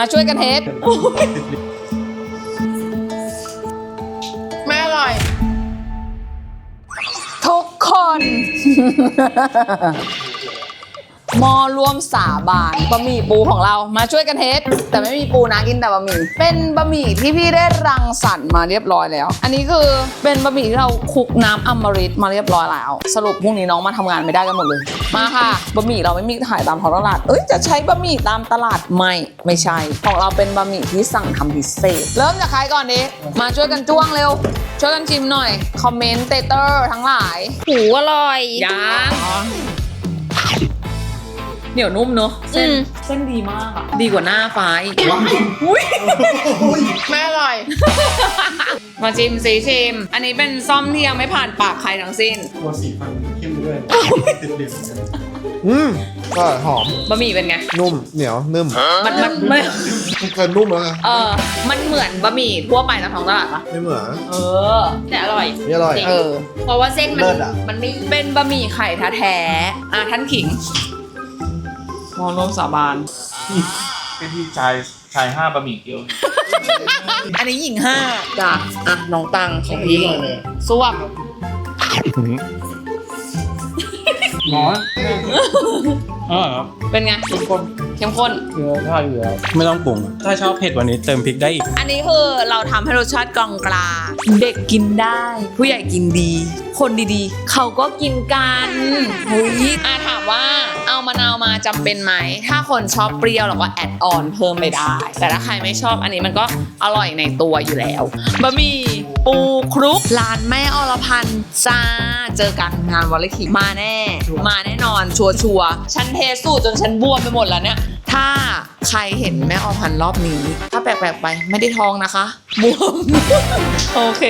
มาช่วยกันเทสไม่อร่อย ทุกคน มอรวมสาบานบะหมี่ปูของเรามาช่วยกันเทสแต่ไม่มีปูนะกินแต่บะหมี่เป็นบะหมี่ที่พี่ได้รังสรรค์มาเรียบร้อยแล้ว อันนี้คือเป็นบะหมี่ที่เราคลุกน้ำอมฤตมาเรียบร้อยแล้ว สรุปพรุ่งนี้น้องมาทำงานไม่ได้กันหมดเลย มาค่ะบะหมี่เราไม่มีขายตามท้องตลาดเอ้ยจะใช้บะหมี่ตามตลาดไม่ไม่ใช่ของเราเป็นบะหมี่ที่สั่งทำพิเศษ เริ่มจากใครก่อนดีมาช่วยกันจ้วงเร็วช่วยกันชิมหน่อย คอมเมนเตเตอร์ทั้งหลายหูอร่อยยัง เหนียวนุ่มเนอะเส้นอืม เส้นดีมากอะดีกว่าหน้าฟ้าอีกไม่อร่อย มาชิมสีชิม อันนี้เป็นซ่อมที่ยังไม่ผ่านปากใครทั้งสิ้นตัวสีฟันเข้มด้วยติดเหลี่ยมอืมก็หอม บะหมี่เป็นไง นุ่ม เหนียว นุ่มมันมันไม่มันเกินนุ่มแล้วไงเออมันเหมือนบะหมี่ทั่วไปตามท้องตลาดปะไม่เหมือนเออ แต่อร่อย ไม่อร่อย เออ เพราะว่าเส้นมันเลิศอะ มันไม่เป็นบะหมี่ไข่แท้ๆอะท่านขิง มอรวมสาบาน เป็นที่ชายชายห้าบะหมี่เกี๊ยวอันนี้หญิงห้าจ้ะอะน้องตังของพี่สวบร้อน อร่อยครับเป็นไงทุกคนเข้มข้น เนื้อชาอยู่แล้วไม่ต้องปรุง ถ้าชอบเผ็ดวันนี้เติมพริกได้อีก อันนี้คือเราทำให้รสชาติกลางกลางๆเด็กกินได้ ผู้ใหญ่กินดี คนดีๆ เขาก็กินกันเฮ้ยอาถามว่าเอามะนาวมาจำเป็นไหม ถ้าคนชอบเปรี้ยวเราก็แอดออนเพิ่มไปได้ แต่ถ้าใครไม่ชอบอันนี้มันก็อร่อยในตัวอยู่แล้วบะหมี่ปูคลุกร้านแม่อรพันธ์จ้าเจอกันงานวอลเลย์คิกมาแน่ มาแน่นอนชัวชัวร์ๆฉันเทสูตรจนฉันบวมไปหมดแล้วเนี่ย ถ้าใครเห็นแม่ออพันรอบนี้ ถ้าแปลกๆไปไม่ได้ท้องนะคะ บวม โอเค